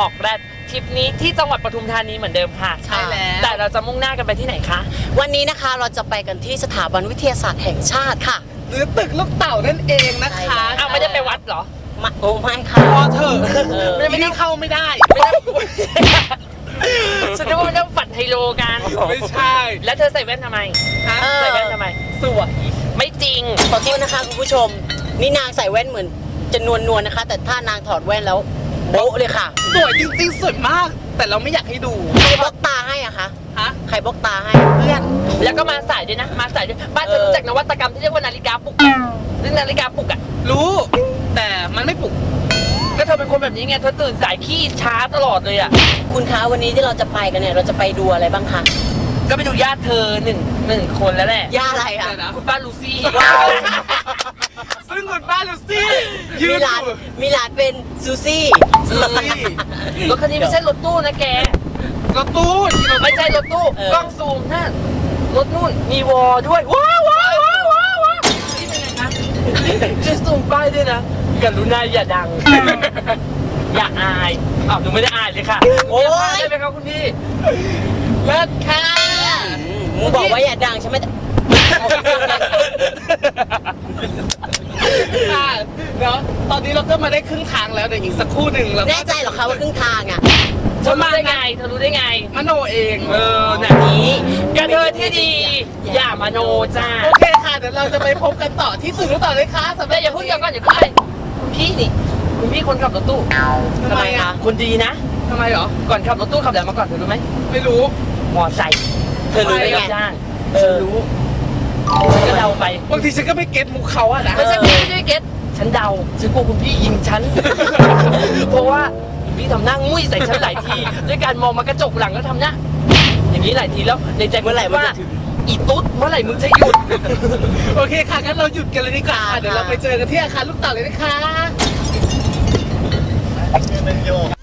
ออกแรดทริปนี้ที่จังหวัดปทุมธานีเหมือนเดิมค่ะใช่แล้ว แต่เราจะมุ่งหน้ากันไปที่ไหนคะ วันนี้นะคะเราจะไปกันที่สถาบันวิทยาศาสตร์แห่งชาติค่ะ หรือตึกลูกเต่านั่นเองนะคะใช่อ้าวไม่ได้ไปวัดเหรอ มาโอ้ไม่ค่ะ พอเถอะเออ ไม่ได้เข้าไม่ได้ ไม่ได้ฉันนึกว่าไม่ได้ฝันไฮโลกันไม่ใช่แล้วเธอใส่แว่นทำไมฮะเออ ใส่แว่นทำไม สวยไม่จริง ขอโทษนะคะคุณผู้ชม นี่นางใส่แว่นเหมือนจะนวลนวลๆนะคะ แต่ถ้านางถอดแว่นแล้ว โบ๊ะเลยค่ะสวยจริงๆสวยมาก แต่เราไม่อยากให้ดูใครบล็อกตาให้อะคะฮะใครบล็อกตาให้เพื่อนแล้วก็มาสายด้วยนะ มาสายด้วยบ้านเธอรู้จักนวัตกรรมที่เรียกว่านาฬิกาปลุกเรื่องนาฬิกาปลุกอะรู้ แต่มันไม่ปลุกก็เธอเป็นคนแบบนี้ไงเธอตื่นสายขี้ช้าตลอดเลยอะคุณคะวันนี้ที่เราจะไปกันเนี่ยเราจะไปดูอะไรบ้างคะก็ไปดูญาติเธอหนึ่งหนึ่งคนแล้วแหละย่าอะไรอะเดี๋ยวนะคุณป้าลูซี่ ว้าวซึ่งคุณป้าลูซี่ยืมีนหลาอนยู่มีหลานเป็นซูซี่ซูซี่รถคันนี้ไม่ใช่รถตู้นะแก รถตู้ที่เราไม่ใช่รถตู้เออกล้องซูมนั่นรถนู่นมีวอด้วยว้าวว้าวว้าวว้าวว้าวนี่เป็นไงคะจะซูมป้ายด้วยนะกรุณาอย่าดัง อย่าอายอ้าวหนูไม่ได้อายเลยค่ะโอ๊ยได้ไหมครับคุณพี่เลิศค่ะอืมมึงบอกว่าอย่าดังใช่ไหม ค่ะเนาะตอนนี้เราก็มาได้ครึ่งทางแล้วเดี๋ยวอีกสักครู่หนึ่งเราก็แน่ใจเหรอคะว่าครึ่งทางอะเธอรู้ได้ไงเธอรู้ได้ไง มโนเองเออน่ะนี้กระเทยที่ดี อย่ามาโนจ้าโอเคค่ะเดี๋ยวเราจะไปพบกันต่อที่ตึกรู้ต่อเลยค่ะสำหแต่รับอย่าเพิ่งเดี๋ยวก่อนอย่าเพิ่งไปคุณพี่นี่คุณพี่คนขับรถตู้ทำไมอะคนดีนะทำไมเหรอก่อนขับรถตู้ขับแบบมาก่อนเธอรู้ไหมไม่รู้มอไซค์เธอรู้ได้ไม่ไงรับจ้างเออฉันรู้ ฉันก็เดาไปบางทีฉันก็ไม่เก็ตมุกเขาอะนะไม่ใช่ไม่ใช่เก็ตฉันเดาฉันกลัวคุณพี่ยิงฉัน เพราะว่าคุณพี่ทำหน้างุ้ยใส่ฉันหลายที ด้วยการมองมากระจกหลังแล้วทำหน้าอย่างนี้หลายทีแล้วในใจเมื่อไหร่มันว่าจะถึงอีตุ๊ดเมื่อไหร่มึงจะหยุด โอเคค่ะงั้นเราหยุดกันเลยดีกว่าค่ะเดี๋ยวเราไปเจอกันที่อาคารลูกเต่าเลยนะคะแต่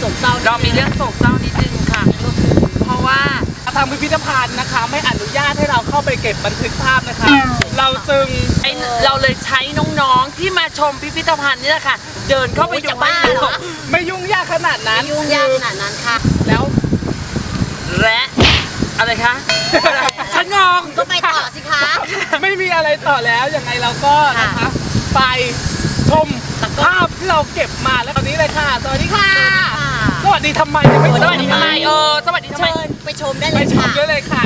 โศกเศร้าเรามีเรื่องโศกเศร้านิดนึงค่ะเพราะว่าทางพิพิธภัณฑ์นะคะ ไม่อนุญาตให้เราเข้าไปเก็บบันทึกภาพนะคะ เราจึงไอเราเลยใช้น้องๆที่มาชมพิพิธภัณฑ์นี่แหละค่ะ เดินเข้าไปโอ้ยดูจะบ้าเหรอไม่ยุ่งยากขนาดนั้นไม่ยุ่งยากขนาดนั้นค่ะ แล้วและอะไรคะฉันงงก็ไปต่อสิคะ ไม่มีอะไรต่อแล้วยังไงเราก็นะคะค่ะไปชมภาพที่เราเก็บมาแล้วตอนนี้เลยค่ะ สวัสดีค่ะส วัสดีทำไมยังไม่สวัสดีทำไมเออสวัสดีทำไมเชิญไปชมได้ไปเลยชมค่ะ ด้วยเลยค่ะ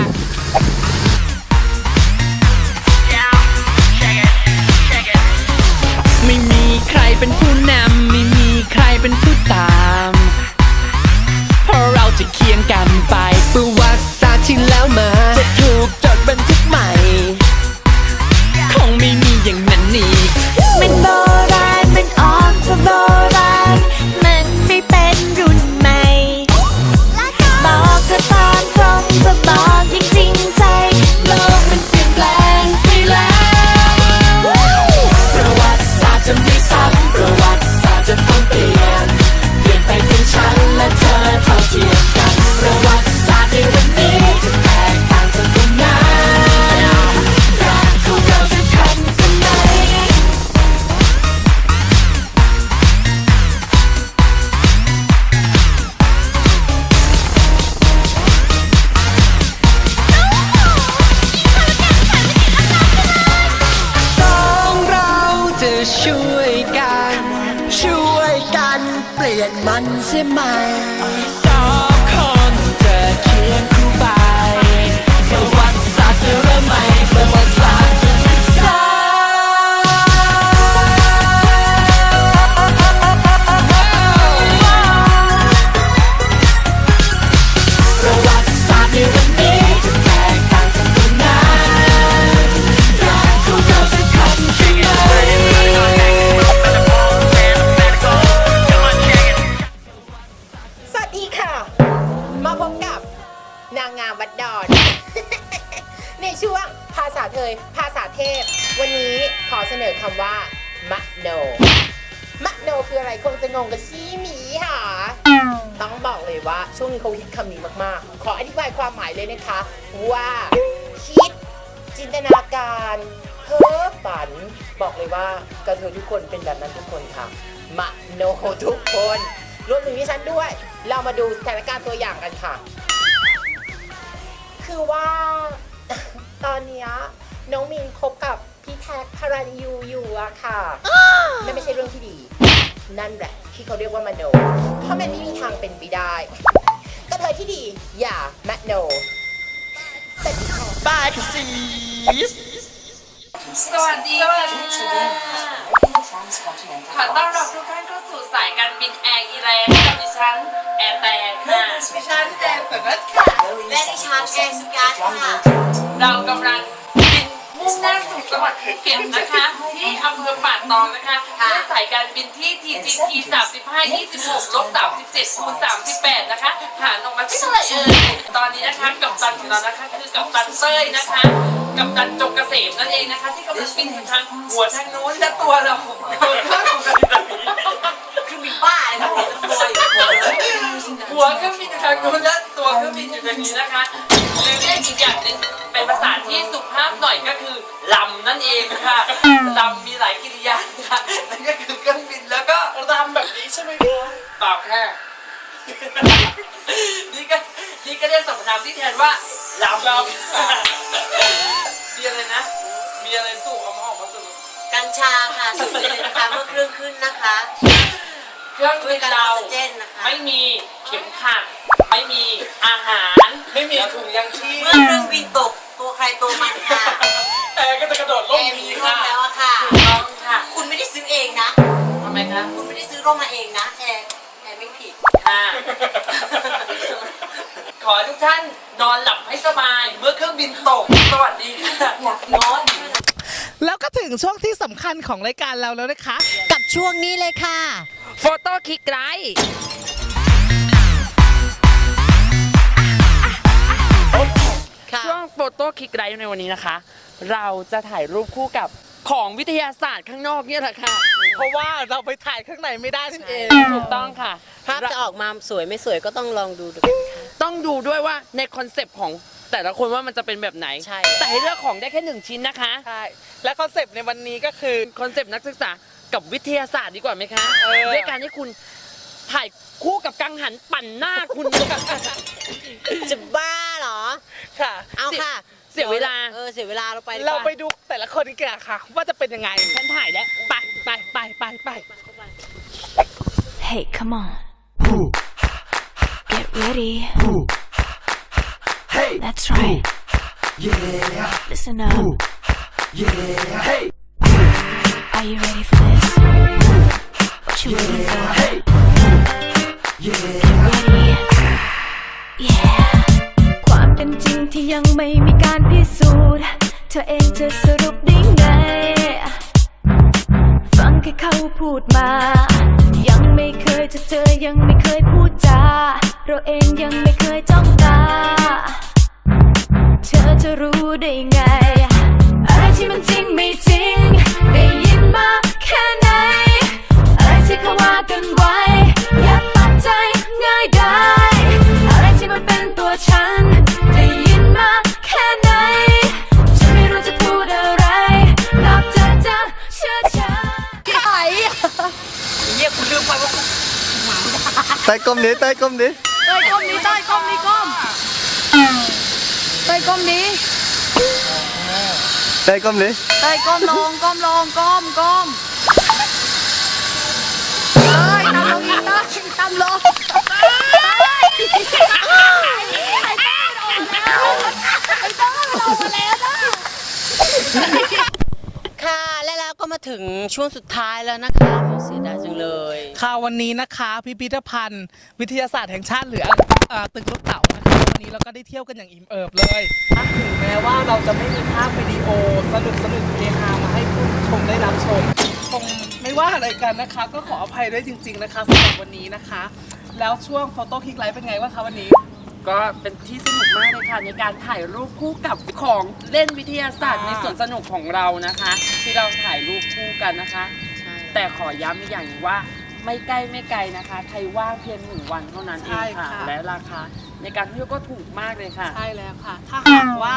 ไม่มีใครเป็นผู้นำไม่มีใครเป็นผู้ตาม เพราะเราจะเคียงกันไปประวัติศาสตร์ที่แล้วมา ช่วยกัน ช่วยกันเปลี่ยนมันเสียไหมสองคนจะเคียง จะงงกับชี้หมีค่ะ ต้องบอกเลยว่าช่วงนี้เขาฮิตคำนี้มากๆ ขออธิบายความหมายเลยนะคะ ว่าคิด จินตนาการเพ้อฝัน บอกเลยว่ากระเทยทุกคนเป็นแบบนั้นทุกคนค่ะมะโนทุกคน รวมถึงดิฉันด้วย เรามาดูสถานการณ์ตัวอย่างกันค่ะ คือว่าตอนเนี้ยน้องมินคบกับพี่แท็กพารันยูอยู่อะค่ะนั่นไม่ใช่เรื่องที่ดี นั่นแหละ ที่เขาเรียกว่ามโน เพราะมันไม่มีทางเป็นไปได้ กระเทยที่ดีอย่ามโนสวัสดีค่ะบ้าสีสวัสดีค่ะขอต้อนรับทุกท่านเข้าสู่สายการบินแอร์อีแลนด์กับดิฉันแอร์แตกค่ะดิฉันแอนเปิดค่ะและดิฉันแอนสุการค่ะเรากำลังบินมุ่งหน้าสู่ จังหวัดภูเก็ตนะคะ ที่อำเภอป่าตองนะคะด้วยสายการบินที่ TGT 35 26ลบ37คูณ38 นะคะ หารออกมาที่เท่าไหร่เอ่ยตอนนี้นะคะกับตันของเรานะคะ คือกับตันเต้ยนะคะ กับตันจงเกษมนั่นเองนะคะ ที่กำลังบินอยู่ทางหัวทางนู้นและตัวเราตัวข้างของเราอยู่ตรงนี้คือมีบ้าเลยนะผมจะรวยหัวเครื่องบินอยู่ทางนู้นและตัวเครื่องบินอยู่ทางนี้นะคะหรือเรียกอีกอย่างหนึ่ง เป็นภาษาที่สุภาพหน่อยก็คือลำนั่นเองค่ะลำมีหลายกิริยาค่ะนั่นก็คือเครื่องบินแล้วก็ลำแบบนี้ใช่ไหมคะเปล่าแค่นี่ก็นี่ก็เรียกสรรพนามที่แทนว่าลำลำมีอะไรนะ มีอะไรสู่คำว่าออกมาสนุกกัญชาค่ะสุดเลยนะคะเมื่อเครื่องขึ้นนะคะ เครื่องด้วบิยนการอเราอกซิเจนนะคะไม่มีเข็มขัดไม่มีอาหาร ไม่มีถุงยังชีพเมื่อเครื่องบินตก ตัวใครตัวมันค่ะแอร์ก็จะกระโดดแอล่มร์หมีนีร่มค่ะแล้วอะค่ะ ถูกต้องค่ะคุณไม่ได้ซื้อเองนะ ทำไมคะคุณไม่ได้ซื้อร่มมาเองนะแอร์แอร์ไม่ผิด ค่ะ ขอให้ทุกท่านนอนหลับให้สบาย เมื่อเครื่องบินตก สวัสดีค่ะนอน แล้วก็ถึงช่วงที่สำคัญของรายการเราแล้วนะคะ กับช่วงนี้เลยค่ะ โฟโต้คลิกไลท์ ช่วงโฟโต้คลิกไลท์ในวันนี้นะคะ เราจะถ่ายรูปคู่กับของวิทยาศาสตร์ข้างนอกเนี่ยแหละค่ะ เพราะว่าเราไปถ่ายข้างในไม่ได้นั่นเองถูกต้องค่ะ ภาพจะออกมาสวยไม่สวยก็ต้องลองดูดูต้องดูด้วยว่าในคอนเซปต์ของแต่ละคนว่ามันจะเป็นแบบไหน ใช่ แต่ให้เลือกของได้แค่หนึ่งชิ้นนะคะ ใช่ และคอนเซปต์ในวันนี้ก็คือคอนเซปต์นักศึกษากับวิทยาศาสตร์ดีกว่าไหมคะเออด้วยการที่คุณถ่ายคู่กับกังหันปั่นหน้าคุณจะบ้า เหรอ ค่ะเอาค่ะเสียเวลา เออเสียเวลาเราไปดีกเราว่าไปดูแต่ละคนกันค่ะ ว่าจะเป็นยังไงฉันถ่ายแล้วไปไปไปไปไป Hey come on Get ready That's right Listen up Are you ready for this What you waiting for Get ที่ยังไม่มีการพิสูจน์ เธอเองจะสรุปได้ไง ฟังแค่เขาพูดมา ยังไม่เคยจะเจอยังไม่เคยพูดจา เราเองยังไม่เคยจ้องตา เธอจะรู้ได้ไง อะไรที่มันจริงไม่จริง ได้ยินมาแค่ไหน อะไรที่เขาว่ากันไว้ ใต้ก้มนี้ใต้ก้มนี้เต้ยก้มนี้เต้ยก้มนี้ก้มเต้ยก้มนี้ใต้ก้มนี้เต้ยก้มลงก้มลงก้มก้ม ถึงช่วงสุดท้ายแล้วนะคะเสียดายจังเลย ค่ะวันนี้นะคะพิพิธภัณฑ์ วิทยาศาสตร์แห่งชาติหรือเอ่อตึกลูกเต๋านะคะวันนี้เราก็ได้เที่ยวกันอย่างอิ่มเอิบเลยถึงแม้ว่าเราจะไม่มีภาพวิดีโอสนุกสนุกเฮฮามาให้ผู้ชมได้รับชมคงไม่ว่าอะไรกันนะคะ ก็ขออภัยด้วยจริง ๆนะคะสำหรับวันนี้นะคะ แล้วช่วงโฟโต้คลิกไลฟ์เป็นไงบ้างคะวันนี้ ก็เป็นที่สนุกมากเลยค่ะในการถ่ายรูปคู่กับของเล่นวิทยาศาสตร์อ่าในสวนสนุกของเรานะคะ ที่เราถ่ายรูปคู่กันนะคะแต่ขอย้ำอีกอย่างหนึงว่าไม่ใกล้ไม่ไกลนะคะใครว่างเพียงหนึ่งวันเท่านั้นเองค่ะ และราคาในการเที่ยวก็ถูกมากเลยค่ะ ใช่แล้วค่ะ ถ้าหากว่า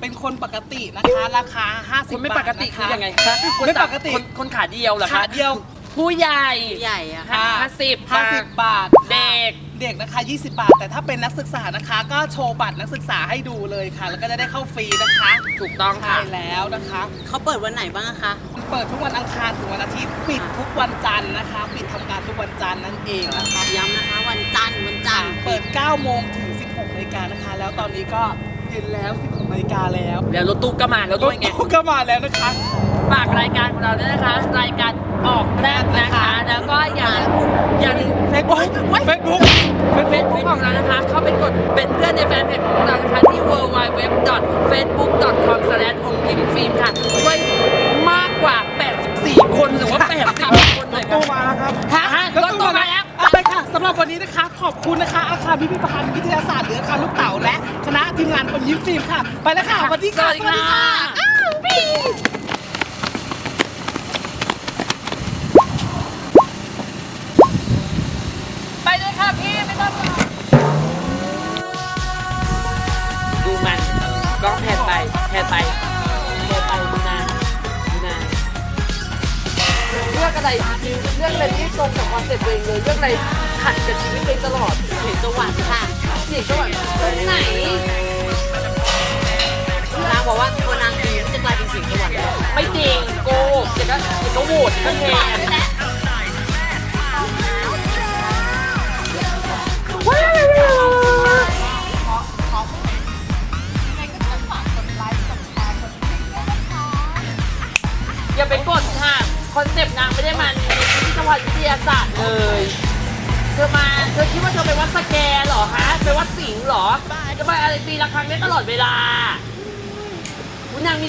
เป็นคนปกตินะคะ ราคา 50 คุณไม่บาทปกตินะคือคะยังไงคะคนไม่สาปกติ คนคนขาเดียวเหรอคะขาเดียว ผู้ใหญ่ใหญ่อะห้าสิบ50 บาท เด็ก เด็กนะคะ 20 บาท แต่ถ้าเป็นนักศึกษานะคะ ก็โชว์บัตรนักศึกษาให้ดูเลยค่ะ แล้วก็จะได้เข้าฟรีนะคะถูกต้องใช่ค่ะแล้วนะคะ เขาเปิดวันไหนบ้างอะคะ เปิดทุกวันอังคารถึงวันอาทิตย์ปิดทุกวันจันทร์นะคะ ปิดทำการทุกวันจันทร์นั่นเองนะคะ ย้ำนะคะ วันจันทร์วันจันทร์เปิด 9 โมงถึง 16นาฬิกานะคะ แล้วตอนนี้ก็เย็นแล้ว 16นาฬิกาแล้ว แล้วรถตู้ก็มาแล้วรด้ถวยไง ตู้ก็มาแล้วนะคะ ฝากรายการของเราด้วยนะคะ รายการออกแรกนะคะ แล้วก็อย่าอย่าลืมเฟซบุ๊กเฟซบุ๊กเฟซบุ๊กของเรานะคะ เข้าไปกดเป็นเพื่อนในแฟนเพจของเรานะคะที่ www.facebook.com หงยิมฟิล์มค่ะด้วยมากกว่า 84 คนหรือว่า 80 คนเลยค่ะตู้มาแล้วครับฮะฮะรถตู้มาแล้ว เอาไปค่ะสำหรับวันนี้นะคะ ขอบคุณนะคะ อาคารพิพิธภัณฑ์วิทยาศาสตร์หรืออาคารลูกเต๋าและคณะทีมงานอมยิ้มฟิล์มค่ะ ไปแล้วค่ะสวัสดีค่ะ สวัสดีค่ะ ไปแพนไปแพนไปดูนานดูนานเรื่องอะไรเรื่องอะไรที่ตรงกับคอนเซ็ปต์ตัวเองเลยเรื่องอะไรขัดกับชีวิตตัวเองตลอดเห็นสวรรค์ค่ะเสียงจังหวะตรงไหนนางบอกว่าตัวนางเองจะกลายเป็นเสียงสวรรค์เลยไม่จริงโกหกเดี๋ยวก็เดี๋ยวก็โหวตก็แทน